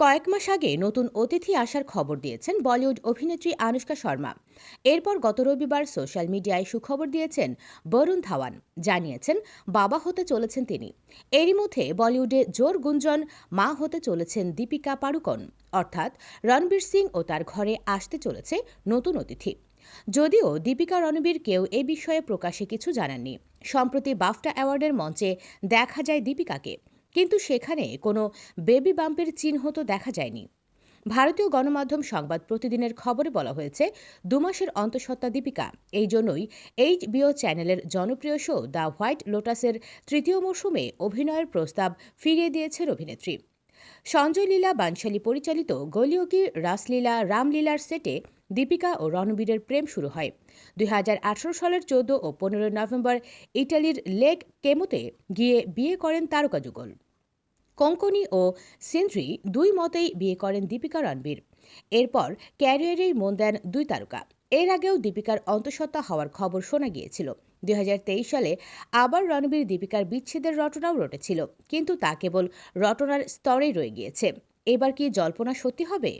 কয়েক মাস আগে নতুন অতিথি আসার খবর দিয়েছেন বলিউড অভিনেত্রী আনুষ্কা শর্মা। এরপর গত রবিবার সোশ্যাল মিডিয়ায় সুখবর দিয়েছেন বরুণ ধাওয়ান। জানিয়েছেন, বাবা হতে চলেছেন তিনি। এরই মধ্যে বলিউডে জোর গুঞ্জন, মা হতে চলেছেন দীপিকা পাড়ুকন। অর্থাৎ রণবীর সিং ও তার ঘরে আসতে চলেছে নতুন অতিথি। যদিও দীপিকা রণবীর কেউ এ বিষয়ে প্রকাশে কিছু জানাননি। সম্প্রতি বাফটা অ্যাওয়ার্ডের মঞ্চে দেখা যায় দীপিকাকে। কিন্তু সেখানে কোনো বেবি বাম্পের চিহ্ন তো দেখা যায়নি। ভারতীয় গণমাধ্যম সংবাদ প্রতিদিনের খবরে বলা হয়েছে দুমাসের অন্তঃসত্ত্বা দীপিকা, এই জন্যই এইচ বিও চ্যানেলের জনপ্রিয় শো দ্য হোয়াইট লোটাসের তৃতীয় মৌসুমে অভিনয়ের প্রস্তাব ফিরিয়ে দিয়েছেন অভিনেত্রী। সঞ্জয় লীলা বানশালী পরিচালিত গলিয়োগি রাসলীলা রামলীলার সেটে দীপিকা ও রণবীরের প্রেম শুরু হয়। দুই হাজার আঠেরো সালের চৌদ্দ ও পনেরোই নভেম্বর ইটালির লেক কেমোতে গিয়ে বিয়ে করেন তারকা যুগল। কোঙ্কনি ও সিন্দ্রি দুই মতেই বিয়ে করেন দীপিকা রণবীর। এরপর ক্যারিয়ারেই মন দেন দুই তারকা। এর আগেও দীপিকার অন্তঃসত্ত্বা হওয়ার খবর শোনা গিয়েছিল। দুই হাজার তেইশ সালে আবার রণবীর দীপিকার বিচ্ছেদের রটনাও রটেছিল, কিন্তু তা কেবল রটনার স্তরেই রয়ে গিয়েছে। এবার কি জল্পনা সত্যি হবে?